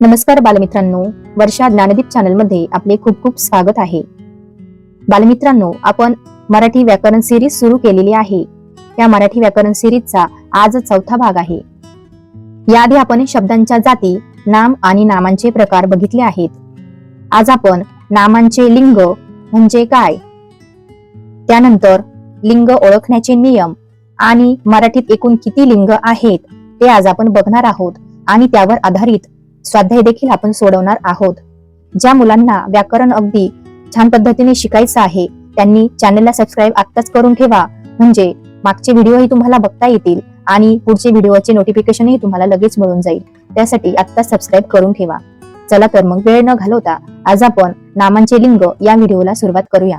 नमस्कार बालमित्रांनो वर्षा ज्ञानदीप चॅनलमध्ये आपले खूप खूप स्वागत आहे. बालमित्रांनो आपण मराठी व्याकरण सिरीज सुरू केलेली आहे. या मराठी व्याकरण सिरीजचा आज चौथा भाग आहे. याआधी आपण शब्दांच्या जाती नाम आणि नामांचे प्रकार बघितले आहेत. आज आपण नामांचे लिंग म्हणजे काय? त्यानंतर लिंग ओळखण्याचे नियम आणि मराठीत एकूण किती लिंग आहेत ते आज आपण बघणार आहोत आणि त्यावर आधारित स्वाध्याय देखील आपण सोडवणार आहोत. ज्या मुलांना व्याकरण अगदी छान पद्धतीने शिकायचं आहे त्यांनी चॅनलला सबस्क्राईब आत्ताच करून ठेवा. म्हणजे मागचे व्हिडिओही तुम्हाला बघता येतील आणि पुढचे व्हिडिओचे नोटिफिकेशनही तुम्हाला लगेच मिळून जाईल. त्यासाठी आत्ता सबस्क्राईब करून ठेवा. चला तर मग वेळ न घालवता आज आपण नामांचे लिंग या व्हिडिओला सुरुवात करूया.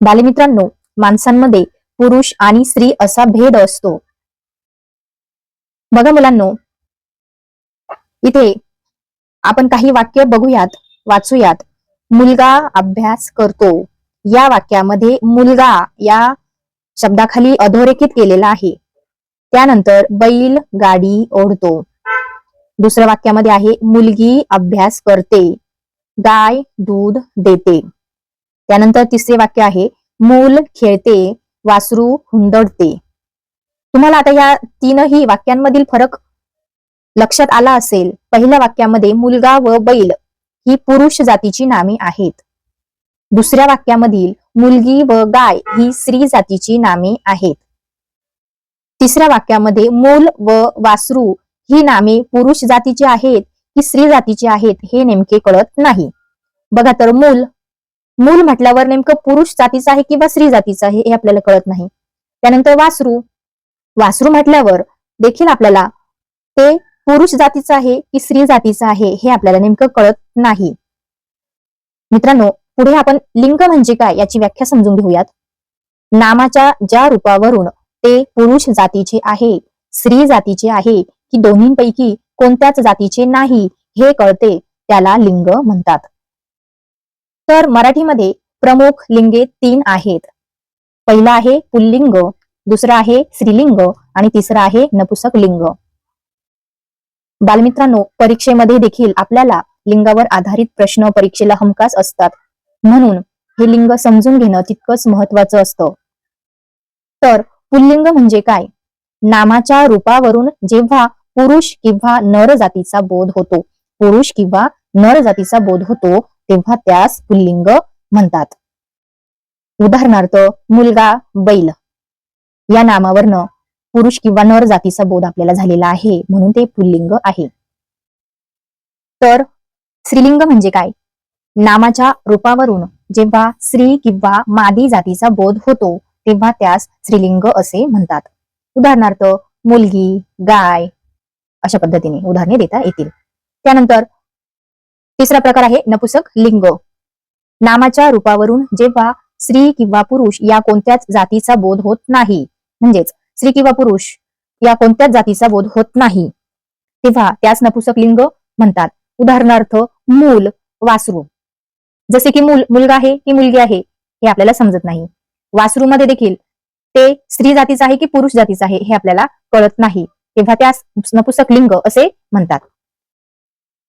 बालमित्रांनो माणसांमध्ये पुरुष आणि स्त्री असा भेद असतो. बघा मुलांनो इथे आपण काही वाक्य बघूयात वाचूयात. मुलगा अभ्यास करतो. या वाक्यामध्ये मुलगा या शब्दाखाली अधोरेखित केलेला आहे. त्यानंतर बैल गाडी ओढतो. दुसऱ्या वाक्यामध्ये आहे मुलगी अभ्यास करते. गाय दूध देते. त्यानंतर तिसरे वाक्य आहे मूल खेळते वासरू हुंदडते. तुम्हाला आता या तीनही वाक्यांमधील फरक लक्षात आला असेल पहिल्या वाक्यामध्ये मुलगा व बैल ही पुरुष जातीची नामे आहेत. दुसऱ्या वाक्यामधील मुलगी व गाय ही स्त्री जातीची नामे आहेत. तिसऱ्या वाक्यामध्ये मूल व वासरू ही नामे पुरुष जातीची आहेत की स्त्री जातीची आहेत हे नेमके कळत नाही. बघा तर मूल मूल म्हटल्यावर नेमकं पुरुष जातीचं आहे किंवा स्त्री जातीचं आहे हे आपल्याला कळत नाही. त्यानंतर वासरू वासरू म्हटल्यावर देखील आपल्याला ते पुरुष जातीचं आहे की स्त्री जातीचं आहे हे आपल्याला नेमकं कळत नाही. मित्रांनो पुढे आपण लिंग म्हणजे काय याची व्याख्या समजून घेऊयात. नामाच्या ज्या रूपावरून ते पुरुष जातीचे आहे स्त्री जातीचे आहे की दोन्हींपैकी कोणत्याच जातीचे नाही हे कळते त्याला लिंग म्हणतात. तर मराठीमध्ये प्रमुख लिंगे तीन आहेत. पहिलं आहे पुल्लिंग दुसरं आहे स्त्रीलिंग आणि तिसरं आहे नपुसक लिंग बालमित्रांनो परीक्षेमध्ये देखील आपल्याला लिंगावर आधारित प्रश्न परीक्षेला हमखास असतात. म्हणून हे लिंग समजून घेणं तितकंच महत्वाचं असतं. तर पुल्लिंग म्हणजे काय? नामाच्या रूपावरून जेव्हा पुरुष किंवा नर जातीचा बोध होतो पुरुष किंवा नर जातीचा बोध होतो तेव्हा त्यास पुल्लिंग म्हणतात. उदाहरणार्थ मुलगा बैल. या नामावरनं पुरुष किंवा नर जातीचा बोध आपल्याला झालेला आहे म्हणून ते पुल्लिंग आहे. तर स्त्रीलिंग म्हणजे काय? नामाच्या रूपावरून जेव्हा स्त्री किंवा मादी जातीचा बोध होतो तेव्हा त्यास स्त्रीलिंग असे म्हणतात. उदाहरणार्थ मुलगी गाय अशा पद्धतीने उदाहरणे देता येतील. त्यानंतर तिसरा प्रकार आहे नपुसक लिंग. नामाच्या रूपावरून जेव्हा स्त्री किंवा पुरुष या कोणत्याच जातीचा बोध होत नाही म्हणजेच स्त्री किंवा पुरुष या कोणत्याच जातीचा बोध होत नाही. तेव्हा त्यास नपुसक लिंग म्हणतात. उदाहरणार्थ मूल वासरू. जसे की मूल मुलगा आहे की मुलगी आहे हे आपल्याला समजत नाही. वासरू मध्ये देखील ते स्त्री जातीचं आहे की पुरुष जातीचं आहे हे आपल्याला कळत नाही. तेव्हा त्यास नपुसक लिंग असे म्हणतात.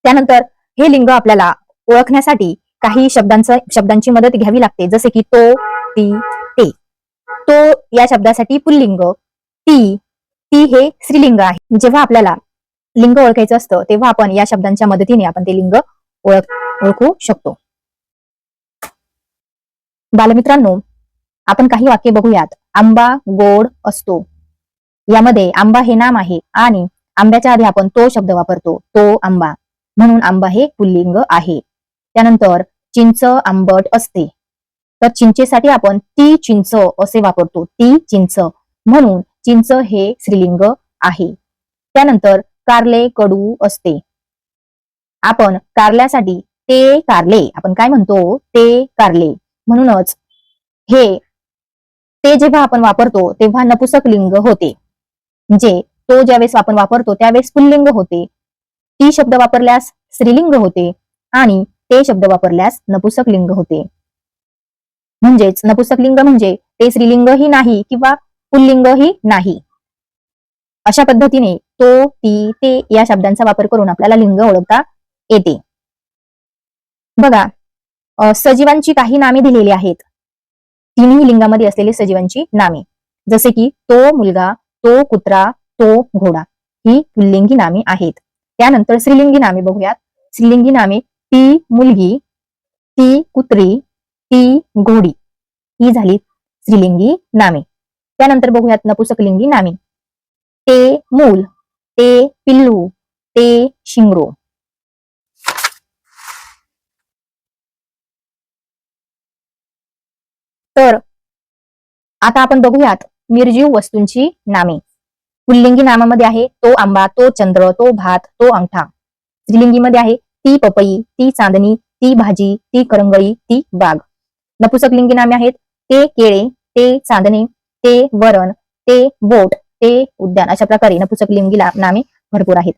त्यानंतर हे लिंग आपल्याला ओळखण्यासाठी काही शब्दांचं शब्दांची मदत घ्यावी लागते. जसे की तो ती ते. तो या शब्दासाठी पुल्लिंग ती ती हे स्त्रीलिंग आहे. जेव्हा आपल्याला लिंग ओळखायचं असतं तेव्हा आपण या शब्दांच्या मदतीने आपण ते लिंग ओळख ओळखू शकतो. बालमित्रांनो आपण काही वाक्य बघूयात. आंबा गोड असतो. यामध्ये आंबा हे नाम आहे आणि आंब्याच्या आधी आपण तो शब्द वापरतो तो आंबा. म्हणून आंबा हे पुल्लिंग आहे. त्यानंतर चिंच आंबट असते. तर चिंचेसाठी आपण ती चिंच असे वापरतो ती चिंच. म्हणून चिंच हे स्त्रीलिंग आहे. त्यानंतर कारले कडू असते. आपण कारल्यासाठी ते कारले आपण काय म्हणतो? ते कारले. म्हणूनच हे ते जेव्हा आपण वापरतो तेव्हा नपुसक लिंग होते. म्हणजे तो ज्यावेळेस आपण वापरतो त्यावेळेस पुल्लिंग होते. ती शब्द वापरल्यास स्त्रीलिंग होते आणि ते शब्द वापरल्यास नपुसक लिंग होते. म्हणजेच नपुसक लिंग म्हणजे ते स्त्रीलिंगही नाही किंवा पुल्लिंगही नाही. अशा पद्धतीने तो ती ते या शब्दांचा वापर करून आपल्याला लिंग ओळखता येते. बघा सजीवांची काही नामे दिलेली आहेत. तिन्ही लिंगामध्ये असलेली सजीवांची नामे. जसे की तो मुलगा तो कुत्रा तो घोडा ही पुल्लिंगी नामे आहेत. त्यानंतर स्त्रीलिंगी नामे बघूयात. स्त्रीलिंगी नामे ती मुलगी ती कुत्री ती घोडी ही झाली स्त्रीलिंगी नामे. त्यानंतर बघूयात नपुसकलिंगी नामे. ते मूल ते पिल्लू ते शिंगरो. तर आता आपण बघूयात निर्जीव वस्तूंची नामे. पुल्लिंगी नामामध्ये आहे तो आंबा तो चंद्र तो भात तो अंगठा. स्त्रीलिंगीमध्ये आहे ती पपई ती चांदणी ती भाजी ती करंगळी ती बाग. नपुसकलिंगी नामे आहेत ते केळे ते चांदणे ते वरण ते बोट ते उद्यान अशा प्रकारे नपुसक लिंगी नामे भरपूर आहेत.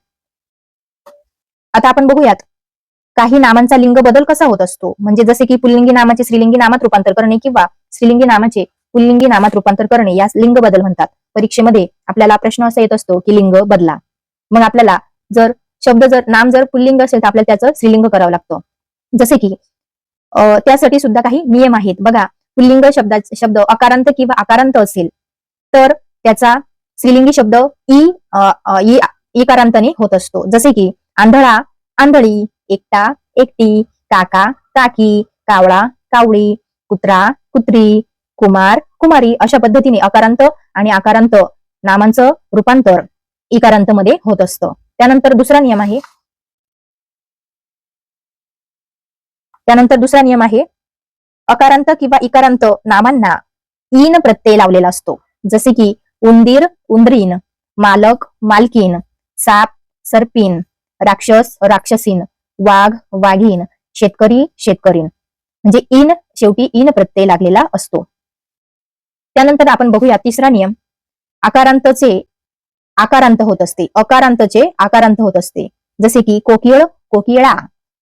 आता आपण बघूयात काही नामांचा लिंग बदल कसा होत असतो? म्हणजे जसे की पुल्लिंगी नामाचे स्त्रीलिंगी नामात रूपांतर करणे किंवा स्त्रीलिंगी नामाचे पुल्लिंगी नामात रूपांतर करणे यास लिंग बदल म्हणतात. परीक्षेमध्ये आपल्याला प्रश्न असा येत असतो की लिंग बदला. मग आपल्याला जर शब्द जर नाम जर पुल्लिंग असेल तर आपल्याला त्याचं स्त्रीलिंग करावं लागतं. जसे की अं, त्यासाठी सुद्धा काही नियम आहेत. बघा पुल्लिंग शब्दा शब्द अकारांत किंवा आकारांत असेल तर त्याचा स्त्रीलिंगी शब्द ई अ, इकारांताने होत असतो. जसे की आंधळा आंधळी एकटा एकटी काका काकी कावळा कावळी कुत्रा कुत्री कुमार कुमारी अशा पद्धतीने अकारांत आणि आकारांत नामांचं रूपांतर इकारांत मध्ये होत असतं. त्यानंतर दुसरा नियम आहे त्यानंतर दुसरा नियम आहे अकारांत किंवा इकारांत नामांना ईन प्रत्यय लावलेला असतो. जसे की उंदीर उंदरीन मालक मालकीन साप सर्पिन राक्षस राक्षसीन वाघ वाघीन शेतकरी शेतकरीन. म्हणजे इन शेवटी इन प्रत्यय लागलेला असतो. त्यानंतर आपण बघूया तिसरा नियम. आकारांतचे आकारांत होत असते. अकारांतचे आकारांत होत असते. जसे की कोकिळ कोकिळा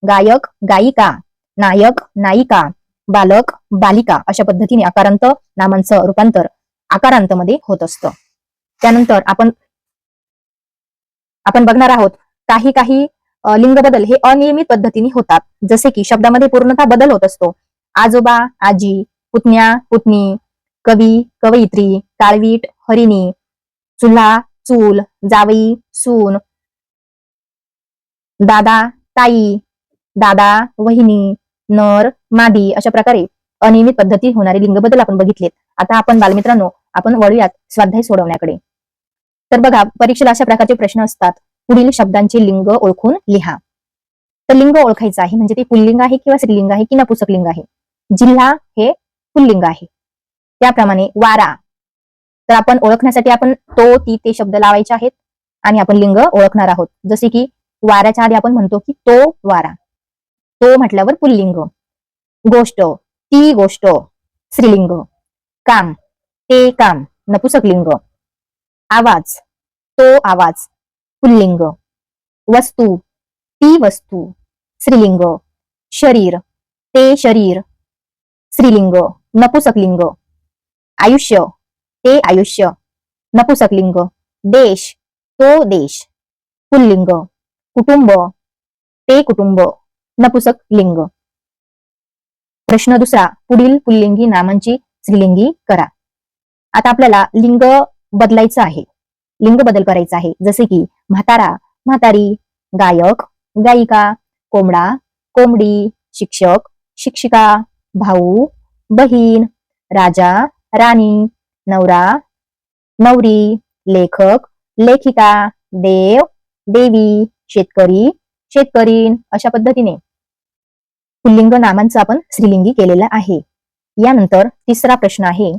गायक गायिका नायक नायिका बालक बालिका अशा पद्धतीने आकारांत नामांचं रूपांतर आकारांत मध्ये होत असतं. त्यानंतर आपण आपण बघणार आहोत काही काही लिंग बदल हे अनियमित पद्धतीने होतात. जसे की शब्दामध्ये पूर्णतः बदल होत असतो. आजोबा आजी पुतण्या पुतणी कवी कवयित्री काळवीट हरिणी चुल्हा चूल जावई सून दादा ताई दादा वहिनी नर मादी अशा प्रकारे अनियमित पद्धती होणारे लिंगबद्दल आपण बघितलेत. आता आपण बालमित्रांनो आपण वळूयात स्वाध्याय सोडवण्याकडे. तर बघा परीक्षेला अशा प्रकारचे प्रश्न असतात. पुढील शब्दांचे लिंग ओळखून लिहा. तर लिंग ओळखायचं आहे म्हणजे ते पुल्लिंग आहे किंवा स्त्रीलिंग आहे की नपुसक लिंग आहे. जिल्हा हे पुल्लिंग आहे. त्याप्रमाणे वारा. तर आपण ओळखण्यासाठी आपण तो ती ते शब्द लावायचे आहेत आणि आपण लिंग ओळखणार आहोत. जसे की वाऱ्याच्या आधी आपण म्हणतो की तो वारा. तो म्हटल्यावर पुल्लिंग. गोष्ट ती गोष्ट स्त्रीलिंग. काम ते काम नपुसकलिंग. आवाज तो आवाज पुल्लिंग. वस्तू ती वस्तू स्त्रीलिंग. शरीर ते शरीर स्त्रीलिंग नपुसकलिंग. आयुष्य ते आयुष्य नपुसकलिंग. देश तो देश पुल्लिंग. कुटुंब ते कुटुंब. नपुसक लिंग. प्रश्न दुसरा पुढील पुल्लिंगी नामांची स्त्रीलिंगी करा. आता आपल्याला लिंग बदलायचं आहे. लिंग बदल करायचा आहे. जसे की म्हातारा म्हातारी गायक गायिका कोंबडा कोंबडी शिक्षक शिक्षिका भाऊ बहीण राजा राणी नवरा नवरी लेखक लेखिका देव देवी शेतकरी शेतकरीण अशा पद्धतीने पुल्लिंग नामांचं आपण स्त्रीलिंगी केलेलं आहे. यानंतर तिसरा प्रश्न आहे.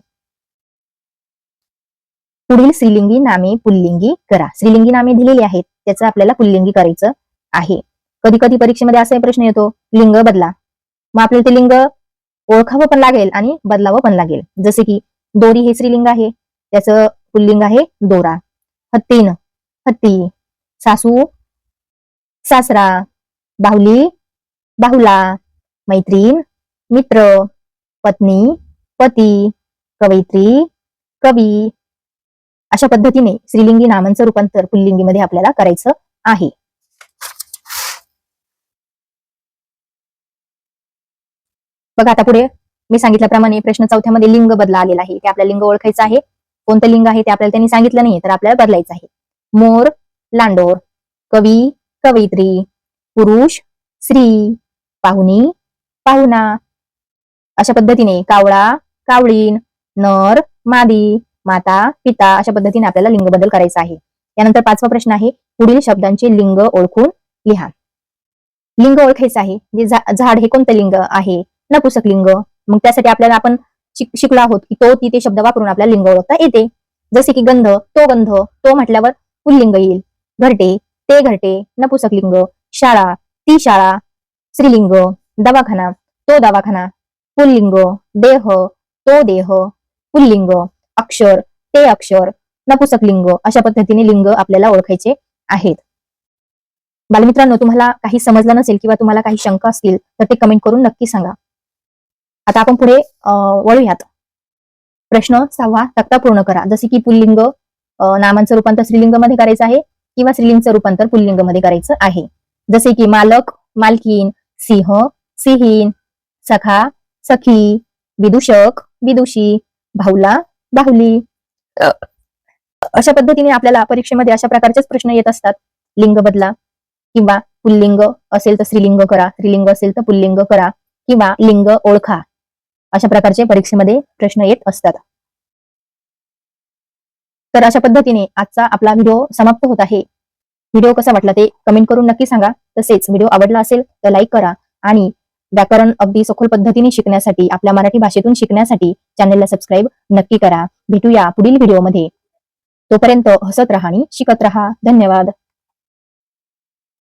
पुढील स्त्रीलिंगी नामे पुल्लिंगी करा. स्त्रीलिंगी नामे दिलेली आहेत. त्याचं आपल्याला पुल्लिंगी करायचं आहे. कधी कधी परीक्षेमध्ये असा प्रश्न येतो लिंग बदला. मग आपल्याला ते लिंग ओळखावं पण लागेल आणि बदलावं पण लागेल. जसे की दोरी हे स्त्रीलिंग आहे. त्याचं पुल्लिंग आहे दोरा. हत्तीन हत्ती. सासू सासरा बाहुली बाहुला मैत्रीण मित्र पत्नी पती कवयित्री कवी. अशा पद्धतीने श्रीलिंगी नामांचं रूपांतर पुल्लिंगीमध्ये आपल्याला करायचं आहे. बघा आता पुढे. मी सांगितल्याप्रमाणे प्रश्न चौथ्यामध्ये लिंग बदला आलेला आहे. ते आपल्याला लिंग ओळखायचं आहे. कोणतं लिंग आहे ते आपल्याला त्यांनी सांगितलं नाही तर आपल्याला बदलायचं आहे. मोर लांडोर. कवी कवयित्री पुरुष स्त्री पाहुणी पाहुणा. अशा पद्धतीने कावळा कावळीन नर मादी माता पिता अशा पद्धतीने आपल्याला लिंग बदल करायचा आहे. त्यानंतर पाचवा प्रश्न आहे पुढील शब्दांचे लिंग ओळखून लिहा. लिंग ओळखायचं आहे जे झा- झाड हे कोणतं लिंग आहे? नपुसक लिंग. मग त्यासाठी आपल्याला आपण शिकलो आहोत की तो ती ते शब्द वापरून आपल्याला लिंग ओळखता येते. जसे की गंध तो गंध तो म्हटल्यावर पुल्लिंग येईल. घरटे ते घरटे नपुसकलिंग शाळा ती शाळा स्त्रीलिंग दवाखाना तो दवाखाना पुल्लिंग देह तो देह पुल्लिंग अक्षर ते अक्षर नपुसकलिंग अशा पद्धतीने लिंग आपल्याला ओळखायचे आहेत. बालमित्रांनो तुम्हाला काही समजलं नसेल किंवा तुम्हाला काही शंका असतील तर ते कमेंट करून नक्की सांगा. आता आपण पुढे अं, वळूयात. प्रश्न सहावा तक्ता पूर्ण करा. जसे की पुल्लिंग नामांचं रूपांतर स्त्रीलिंगमध्ये करायचं आहे. किंवा स्त्रीलिंगचं रूपांतर पुल्लिंगमध्ये करायचं आहे. जसे की मालक मालकीन सिंह सिहीन सखा सखी विदूषक विदुषी भाऊला बाहुली. अशा पद्धतीने आपल्याला परीक्षेमध्ये अशा प्रकारचेच प्रश्न येत असतात. लिंग बदला किंवा पुल्लिंग असेल तर स्त्रीलिंग करा स्त्रीलिंग असेल तर पुल्लिंग करा किंवा लिंग ओळखा अशा प्रकारचे परीक्षेमध्ये प्रश्न येत असतात. तर अशा पद्धतीने आजचा आपला व्हिडिओ समाप्त होत आहे. व्हिडिओ कसा वाटला ते कमेंट करून नक्की सांगा. तसेच व्हिडिओ आवडला असेल तर लाईक करा आणि व्याकरण अगदी सखोल पद्धतीने शिकण्यासाठी आपल्या मराठी भाषेतून शिकण्यासाठी चॅनेलला सबस्क्राईब नक्की करा. भेटूया पुढील व्हिडिओमध्ये तोपर्यंत हसत राहा आणि शिकत राहा. धन्यवाद.